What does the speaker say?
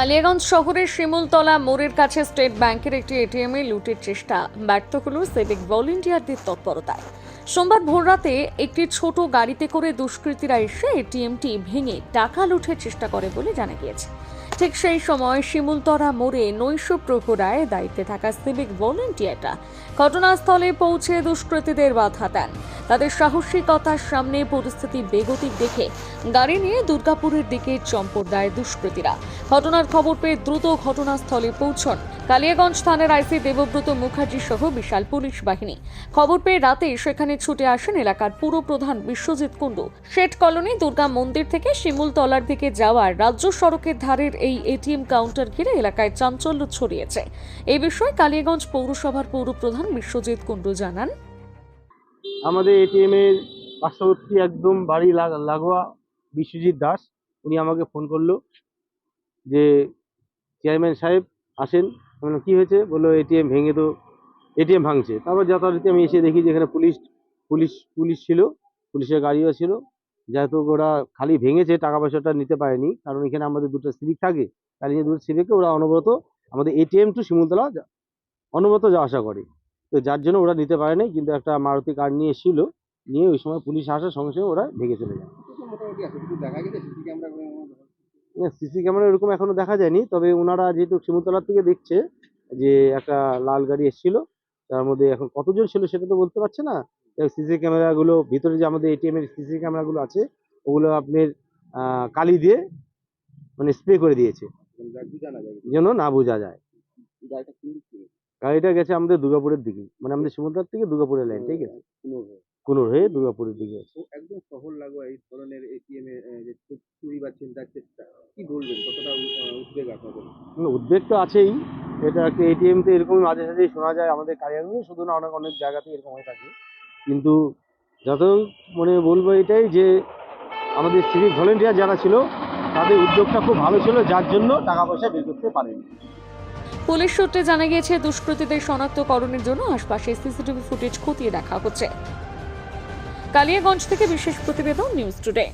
কালিয়াগঞ্জ শহরের শিমুলতলা মোড়ের কাছে স্টেট ব্যাংকের একটি এটিএম এ লুটের চেষ্টা ব্যর্থ হল সিভিক ভলেন্টিয়ারদের তৎপরতায়। সোমবার ভোররাতে একটি ছোট গাড়িতে করে দুষ্কৃতীরা এসে এটিএমটি ভেঙে টাকা লুটের চেষ্টা করে বলে জানা গিয়েছে। ঠিক সেই সময় শিমুলতলা মোড়ে নৈশ প্রহরায় দায়িত্বে থাকা সিভিক ভলেন্টিয়াররা ঘটনাস্থলে পৌঁছে দুষ্কৃতীদের বাধা দেন। তাদের সাহসিকতার সামনে পরিস্থিতি বেগতিক দেখে গাড়ি নিয়ে দুর্গাপুরের দিকে চম্পট দেয় দুষ্কৃতীরা। ঘটনার খবর পেয়ে দ্রুত ঘটনাস্থলে পৌঁছন কালিয়াগঞ্জ থানার আইসি দেবব্রত মুখার্জি সহ বিশাল পুলিশ বাহিনী। খবর পেয়ে রাতে সেখানে ছুটে আসেন এলাকার পুরো প্রধান বিশ্বজিৎ কুণ্ডু। শেঠ কলোনি দুর্গা মন্দির থেকে শিমুলতলার দিকে যাওয়ার রাজ্য সড়কের ধারের এই এটিএম কাউন্টার ঘিরে এলাকায় চাঞ্চল্য ছড়িয়েছে। এই বিষয়ে কালিয়াগঞ্জ পৌরসভার পৌরপ্রধান বিশ্বজিৎ কুণ্ডু জানান। আমাদের এটিএম এর পার্শ্ববর্তী একদম বাড়ি লাগ- লাগোয়া বিশ্বজিৎ দাস, উনি আমাকে ফোন করল যে চেয়ারম্যান সাহেব আসেন। কি হয়েছে? বলল এটিএম ভেঙে তো এটিএম ভাঙছে। তারপর যথারীতি আমি এসে দেখি যে, এখানে পুলিশ পুলিশ পুলিশ ছিল, পুলিশের গাড়িও ছিল। যেহেতু ওরা খালি ভেঙেছে টাকা পয়সাটা নিতে পারেনি, কারণ এখানে আমাদের দুটো সিভিক থাকে তার দুটো সিভিকে ওরা অনবরত আমাদের এটিএম টু শিমুলতলা অনবরত যাওয়া আসা করে। তো যার জন্য ওরা নিতে পারেনি কিন্তু একটা মারুতি কার নিয়ে এসেছিল, নিয়ে ওই সময় পুলিশ আসার সঙ্গে সঙ্গে ওরা ভেঙে চলে যায়। গেছে সিসি ক্যামেরা এরকম এখনও দেখা যায়নি, তবে ওনারা যেহেতু শিমুতলার থেকে দেখছে যে একটা লাল গাড়ি এসেছিল, তার মধ্যে এখন কতজন ছিল সেটা তো বলতে পারছে না। সিসি ক্যামেরাগুলো, ভিতরে যে আমাদের এটিএম এর সিসি ক্যামেরাগুলো আছে, ওগুলো আপনার কালি দিয়ে মানে স্প্রে করে দিয়েছে। যেন না বোঝা যায়। গাড়িটা গেছে আমাদের দুর্গাপুরের দিকে মানে আমাদের শিমুতলার থেকে দুর্গাপুরের লাইন ঠিক আছে? কোনো হয়ে। দুর্গাপুরের দিকে আছে একদম শহর লাগোয়া এই ধরনের এটিএম এ যে চুরি বা ছিনতাইয়ের চেষ্টা। কি বলবেন কতটা উদ্বেগ আপনাদের উদ্বেগ তো আছেই। এটা একটা এটিএম তো এরকম মাঝে সাঝেই শোনা যায় আমাদের কারিয়াগঞ্জে শুধু না অনেক অনেক জায়গাতে এরকম হয়ে থাকে। কিন্তু যত মানে বলব এটাই যে আমাদের সিভিক ভলেন্টিয়ার যারা ছিল তাদের উদ্যোগটা খুব ভালো ছিল যার জন্য টাকা পয়সা বের করতে পারেনি। পুলিশ সূত্রে জানা গিয়েছে, দুষ্কৃতীদের শনাক্তকরণের জন্য আশপাশে সিসিটিভি ফুটেজ খতিয়ে দেখা হচ্ছে। কালিয়াগঞ্জ থেকে বিশেষ প্রতিবেদন, নিউজ টুডে।